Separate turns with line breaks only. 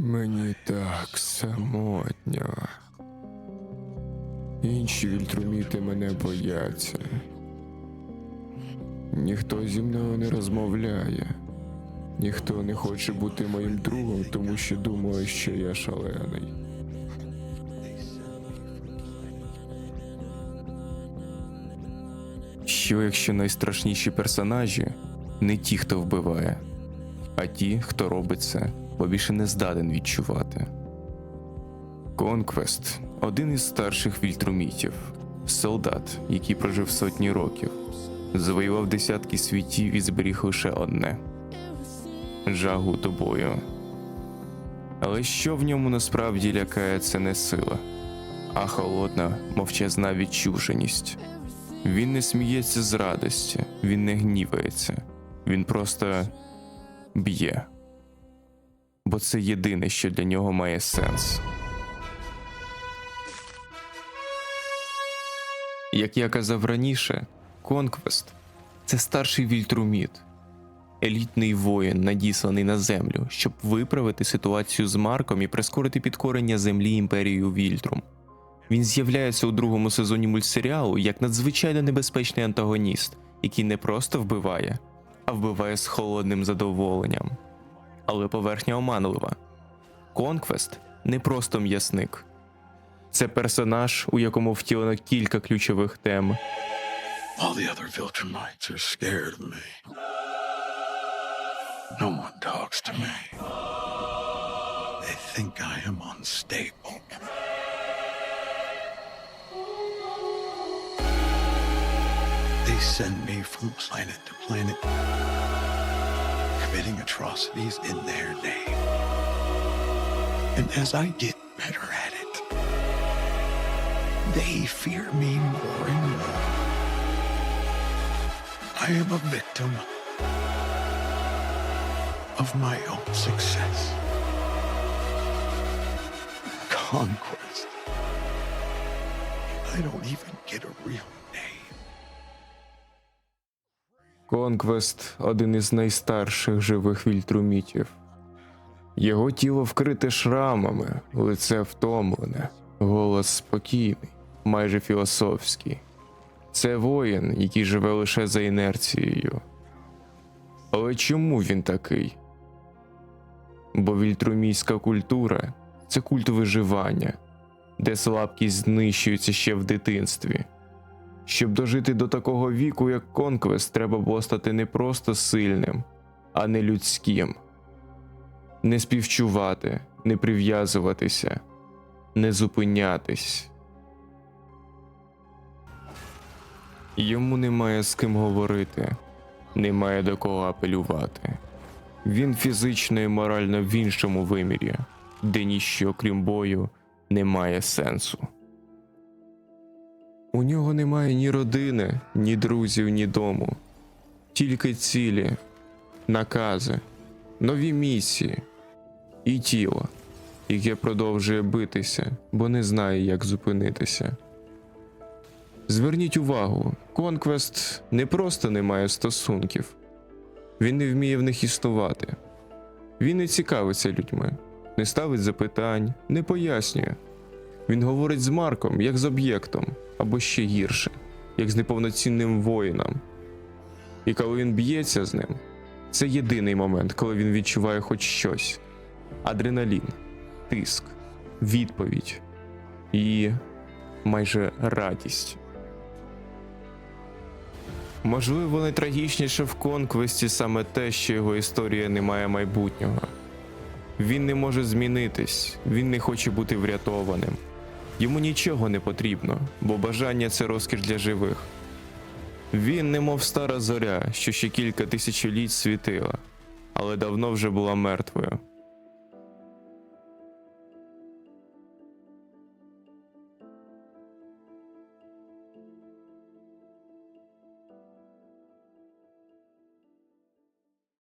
Мені так самотньо. Інші вільтруміти мене бояться. Ніхто зі мною не розмовляє. Ніхто не хоче бути моїм другом, тому що думає, що я шалений.
Що якщо найстрашніші персонажі не ті, хто вбиває, а ті, хто робить це, бо більше не здатен відчувати. Конквест один із старших вільтрумітів, солдат, який прожив сотні років, завоював десятки світів і зберіг лише одне жагу до бою. Але що в ньому насправді лякає, це не сила, а холодна, мовчазна відчуженість. Він не сміється з радості, він не гнівається, він просто б'є. Бо це єдине, що для нього має сенс. Як я казав раніше, Конквест це старший вільтруміт, елітний воїн, надісланий на землю, щоб виправити ситуацію з Марком і прискорити підкорення землі імперією Вільтрум. Він з'являється у другому сезоні мультсеріалу як надзвичайно небезпечний антагоніст, який не просто вбиває, а вбиває з холодним задоволенням. Але поверхня оманлива. Конквест не просто м'ясник. Це персонаж, у якому втілено кілька ключових тем,
All the other Viltrumites are scared of me. No one talks to me. They think I am unstable. They send me from planet to planet, committing atrocities in their name. And as I get better at it, they fear me more and more. I am a victim of my own success. Conquest. I don't even get a real
Конквест один із найстарших живих вільтрумітів. Його тіло вкрите шрамами, лице втомлене, голос спокійний, майже філософський. Це воїн, який живе лише за інерцією. Але чому він такий? Бо вільтрумійська культура це культ виживання, де слабкість знищується ще в дитинстві. Щоб дожити до такого віку, як Конквест, треба було стати не просто сильним, а не людським. Не співчувати, не прив'язуватися, не зупинятись. Йому немає з ким говорити, немає до кого апелювати. Він фізично і морально в іншому вимірі, де ніщо, крім бою, не має сенсу. У нього немає ні родини, ні друзів, ні дому, тільки цілі, накази, нові місії і тіло, яке продовжує битися, бо не знає, як зупинитися. Зверніть увагу, Конквест не просто не має стосунків, він не вміє в них існувати. Він не цікавиться людьми, не ставить запитань, не пояснює. Він говорить з Марком як з об'єктом, або ще гірше, як з неповноцінним воїном. І коли він б'ється з ним, це єдиний момент, коли він відчуває хоч щось: адреналін, тиск, відповідь і майже радість. Можливо, найтрагічніше в конквесті саме те, що його історія не має майбутнього. Він не може змінитись, він не хоче бути врятованим. Йому нічого не потрібно, бо бажання це розкіш для живих. Він, немов стара зоря, що ще кілька тисячоліть світила, але давно вже була мертвою.